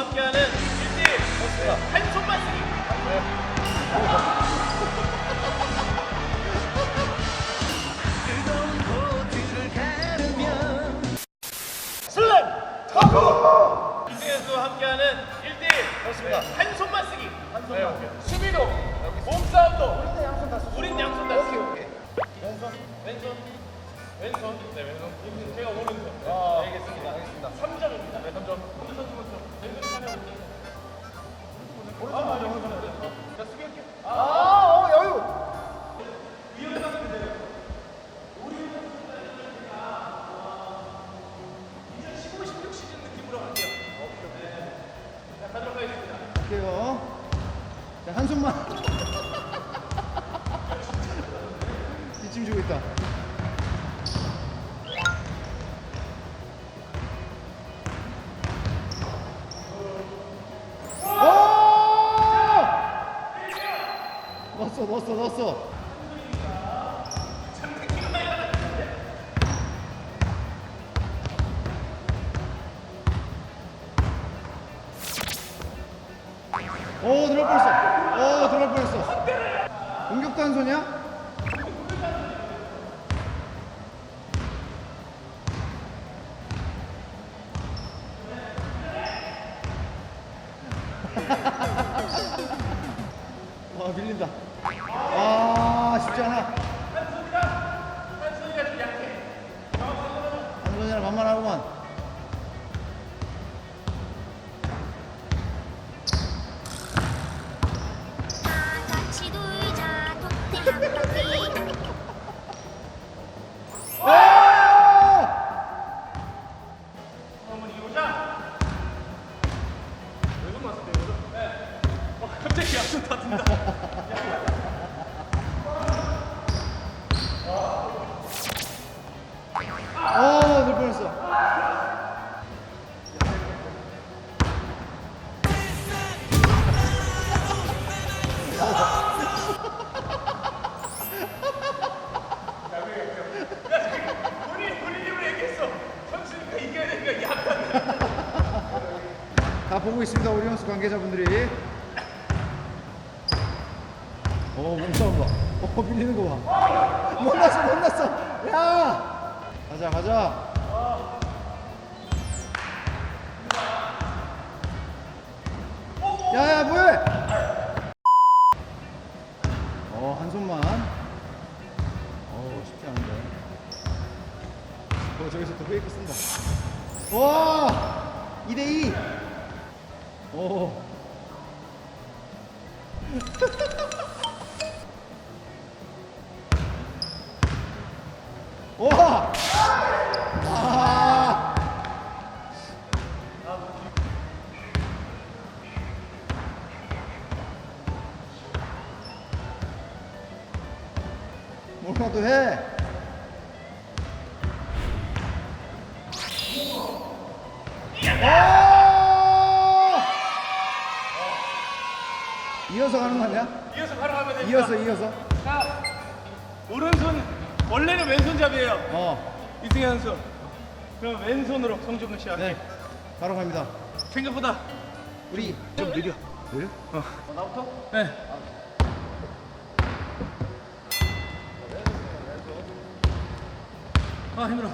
함께하는 1대1 한 손만 쓰기. 슬램! 이승현과 함께하는 1대1 그렇습니다. 한 손만 쓰기. 한 손만. 수비도, 몸싸움도. 우린 양손 다 쓰기. 왼손, 왼손, 왼손. 네, 왼손. 할게요. 자, 한 손만. 뒷짐 주고 있다. 오! 넣었어, 넣었어, 넣었어. 들어갈 뻔했어. 오 들어갈 뻔했어. 공격도 한 손이야? 와 밀린다. 아 쉽지 않아. 한 손이라 만만하구만. 약간. 다 보고 있습니다, 우리 선수 관계자분들이. 어, 몸싸움 봐. 어, 밀리는 거 봐. 못 났어, 못 났어. 야! 가자, 가자. 야, 야, 뭐해? 어, 한 손만. 어, 쉽지 않은데. 어, 저기서 또 페이크 쓴다. 와! 2대 2. 오. 와! 아! 뭐라도 해. 오! 이어서 가는 거 아니야? 이어서 바로 가면 됩니다. 이어서 이어서. 자, 오른손, 원래는 왼손잡이에요. 어. 이승현 선수. 그럼 왼손으로 성종근 씨 할게. 네. 바로 갑니다. 생각보다 우리 좀 느려. 느려? 어. 네. 아 힘들어.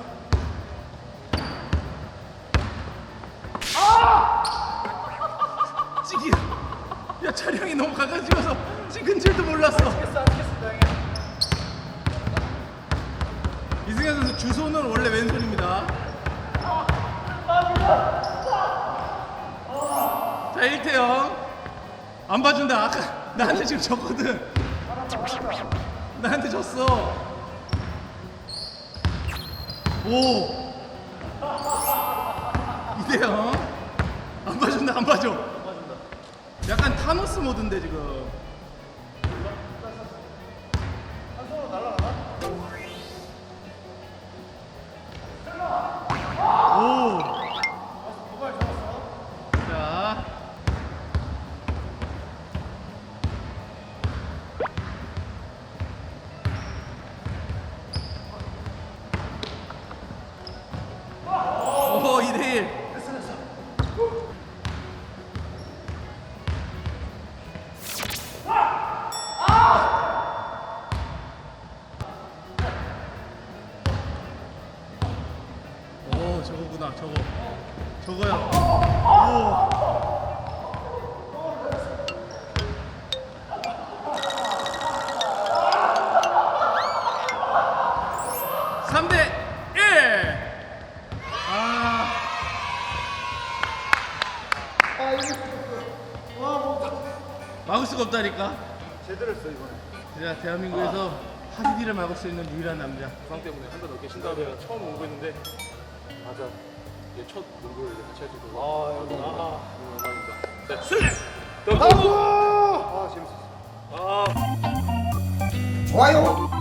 아! 찌기. 야 차량이 너무 가까이 찍어서 찍은 줄도 몰랐어. 이승현 선수 주소는 원래 왼손입니다. 자 1대 0 안 봐준다. 아까 나한테 지금 졌거든. 나한테 졌어. 오. 2대 0 안 봐준다. 안 봐줘. 약간 타노스 모드인데 지금 저거. 저거요. 오. 3대 1 아. 아 막을 수가 없다니까. 제대로 했어 이번에. 제가 대한민국에서 아. 하디디를 막을 수 있는 유일한 남자. 부상 때문에 한 달 넘게 쉰 다음에 처음 오고 있는데 맞아. 첫 농구를 같이 할수 있어서 아, 너무 영광입니다. 네, 승리! 아 재밌었어. 아. 좋아요